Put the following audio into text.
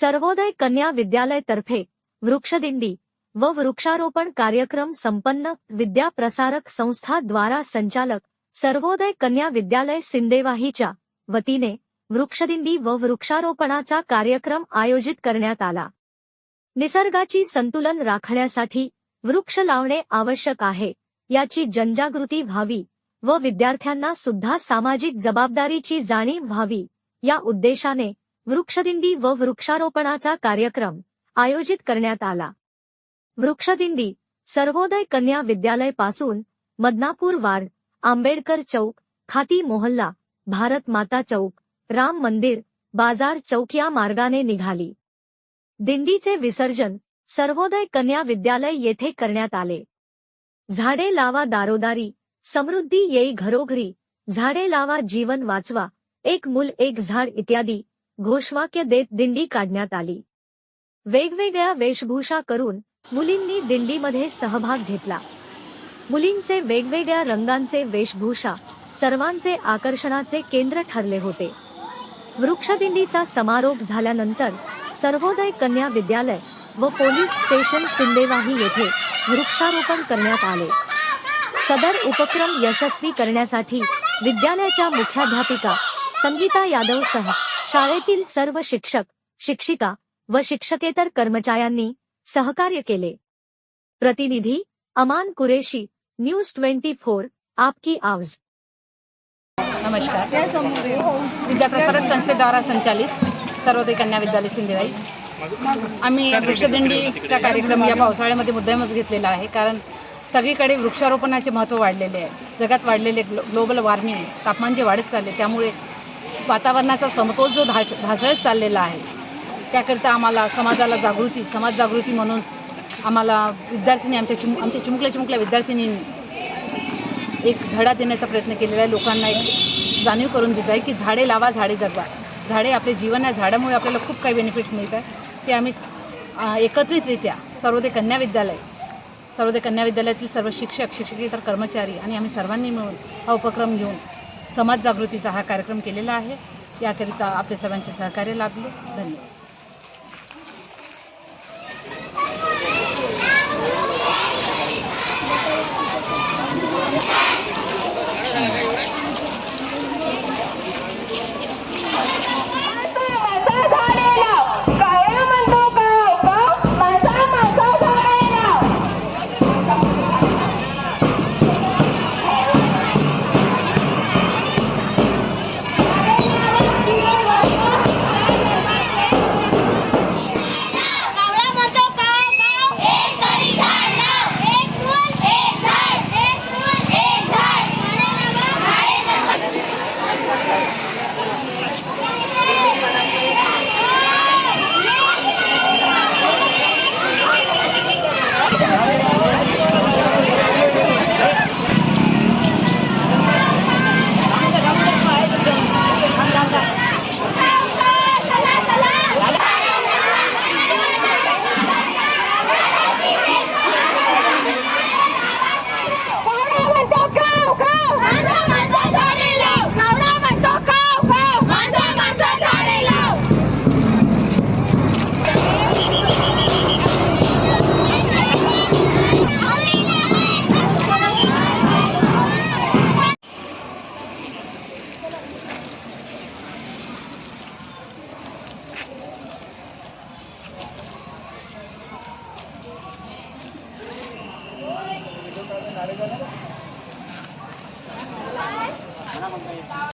सर्वोदय कन्या विद्यालय तर्फे वृक्षदिंडी व वृक्षारोपण कार्यक्रम संपन्न विद्या प्रसारक संस्था द्वारा संचालक सर्वोदय कन्या विद्यालय सिंदेवाहीच्या वतीने वृक्षदिंडी व वृक्षारोपणाचा कार्यक्रम आयोजित करण्यात आला. निसर्गाची संतुलन राखण्यासाठी वृक्ष लावणे आवश्यक आहे. याची जनजागृती व्हावी व विद्यार्थ्यांना सुद्धा सामाजिक जबाबदारीची जाणीव व्हावी या उद्देशाने वृक्षदिंडी व वृक्षारोपणाचा कार्यक्रम आयोजित करण्यात आला. वृक्षदिंडी सर्वोदय कन्या विद्यालयपासून मदनापूर वार्ड आंबेडकर चौक खाती मोहल्ला भारत माता चौक राम मंदिर बाजार चौक या मार्गाने निघाली. दिंडीचे विसर्जन सर्वोदय कन्या विद्यालय येथे करण्यात आले. झाडे लावा दारोदारी समृद्धी येई घरोघरी झाडे लावा जीवन वाचवा एक मूल एक झाड इत्यादी घोषवाक्य देत दिंडी काढण्यात आली. वेगवेगळ्या वेशभूषा करून मुलींनी दिंडीमध्ये सहभाग घेतला. मुलींचे वेगवेगळ्या रंगांचे वेशभूषा सर्वांचे आकर्षणाचे केंद्र ठरले होते. वृक्षदिंडीचा समारोप झाल्यानंतर सर्वोदय कन्या विद्यालय व पोलीस स्टेशन सिंदेवाही येथे वृक्षारोपण करण्यात आले. सदर उपक्रम यशस्वी करण्यासाठी विद्यालयाच्या मुख्याध्यापिका संगीता यादव सह शाळेतील सर्व शिक्षक शिक्षिका व शिक्षकेतर कर्मचाऱ्यांनी सहकार्य केले. प्रतिनिधी Aman Qureshi news twenty four आपकी आवाज. नमस्कार. विद्याप्रसारक संस्थेद्वारा संचालित सर्वोदय कन्या विद्यालय सिंधेवाई आम्ही वृक्षदिंडीचा कार्यक्रम या पावसाळ्यामध्ये मुद्दामच घेतलेला आहे कारण सगळीकडे वृक्षारोपणाचे महत्त्व वाढलेले आहे. जगात वाढलेले ग्लो ग्लोबल वॉर्मिंग तापमान जे वाढत चालले त्यामुळे वातावरणाचा समतोल जो धा ढासळत चाललेला आहे त्याकरिता आम्हाला समाजाला जागृती समाज जागृती म्हणून आम्हाला विद्यार्थ्यांनी आमच्या चिम आमच्या चिमुकल्या चिमुकल्या विद्यार्थिनींनी एक धडा देण्याचा प्रयत्न केलेला आहे. लोकांना एक जाणीव करून देत आहे की झाडे लावा झाडे जगवा. झाडे आपले जीवन आहे. झाडामुळे आपल्याला खूप काही बेनिफिट्स आहे. ते आम्ही एकत्रितरित्या सर्वोदय कन्या विद्यालय सर्वोदय कन्या विद्यालयातील सर्व शिक्षक शिक्षकेतर कर्मचारी आणि आम्ही सर्वांनी मिळून हा उपक्रम घेऊन समाज जागृतीचा हा कार्यक्रम केलेला आहे. याकरिता आपल्या सर्वांचे सहकार्य लाभले. धन्यवाद. নাড়ে জানা